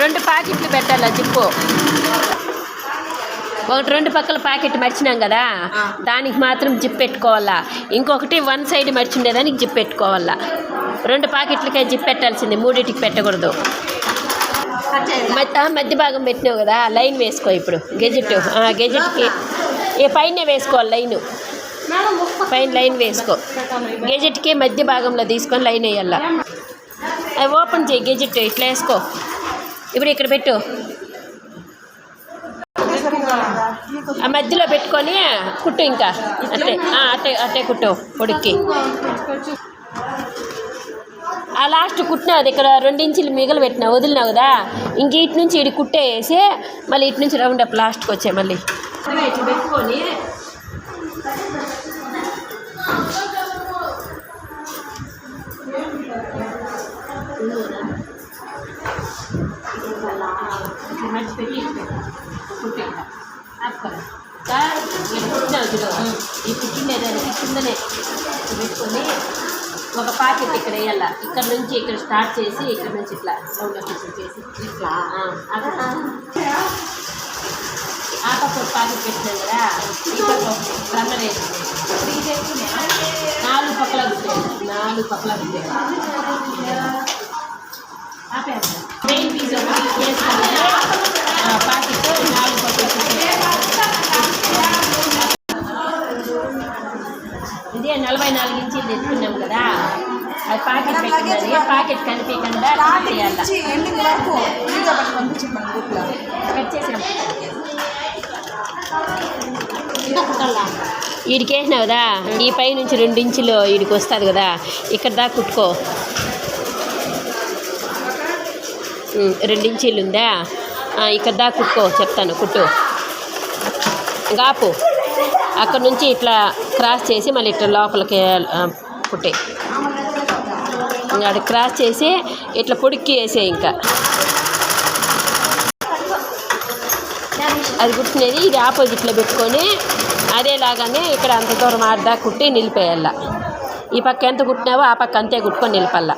రెండు ప్యాకెట్లు పెట్టాలా జిప్పు ఒకటి రెండు పక్కల ప్యాకెట్ మర్చినాం కదా. దానికి మాత్రం జిప్ పెట్టుకోవాలా. ఇంకొకటి వన్ సైడ్ మర్చుండేదానికి జిప్ పెట్టుకోవాలా. రెండు ప్యాకెట్లకే జిప్ పెట్టాల్సింది మూడింటికి పెట్టకూడదు. మధ్య మధ్య భాగం పెట్టినావు కదా లైన్ వేసుకో ఇప్పుడు. గెజెట్ గెజెట్కి ఏ పైన వేసుకోవాలి లైను. పైన లైన్ వేసుకో. గెజెట్కి మధ్య భాగంలో తీసుకొని లైన్ వేయాల. ఓపెన్ చేయి గెజెట్ ఇట్లా వేసుకో. ఇప్పుడు ఇక్కడ పెట్టు. ఆ మధ్యలో పెట్టుకొని కుట్టు ఇంకా. అట్టే అట్టే అట్టే కుట్టు ఉడికి. ఆ లాస్ట్ కుట్టినావు ఇక్కడ రెండించులు మిగలు పెట్టినావు వదిలినావు కదా. ఇంక ఇటు నుంచి ఇటు కుట్టేసి మళ్ళీ ఇటు నుంచి రౌండ్ అప్ లాస్ట్కి వచ్చాయి మళ్ళీ. పెట్టుకొని ఇట్లా మడిచి పెట్టి ఈ కుట్టిండేదానికి కిందనే పెట్టుకొని ఒక పాకెట్ ఇక్కడ వేయాల ఇక్కడ నుంచి ఇక్కడ స్టార్ట్ చేసి ఇక్కడ నుంచి ఇట్లా రౌండ్ ఇట్లా చేసి ఇట్లా ఆ, అక్కడ ఆ పక్క ఒక పాకెట్ పెట్టినాం కదా ఈ పక్క రన్నర్ నాలుగు పక్కల నాలుగు పక్కల మెయిన్ పీస్ ఒకటి పాకెట్ నాలుగు ఇదే నలభై నాలుగు ఇంచీలు తెచ్చుకున్నాం కదా. అది పాకెట్ పెట్టినది పాకెట్ కనిపించకుండా కట్ చేసాం వీడికి వేసినావు కదా? ఈ పై నుంచి రెండు ఇంచులు వీడికి వస్తుంది కదా? ఇక్కడ దాకా కుట్టుకో. ఉమ్, రెండు ఉందా ఇక్కడ దాకా కుట్టుకో చెప్తాను కుట్టు. గాపు. అక్కడ నుంచి ఇట్లా క్రాస్ చేసి మళ్ళీ ఇట్లా లోపలికి ఆ, కుట్టే. అది క్రాస్ చేసి ఇట్లా పొడిక్కి వేసే ఇంకా. అది కుట్టినది ఇది ఆపోజిట్లో పెట్టుకొని అదేలాగానే ఇక్కడ అంత దూరం ఆడదా కుట్టి నిలిపేయాల. ఈ పక్క ఎంత కుట్టినావో ఆ పక్క అంతే కుట్టుకొని నిలపల్లా.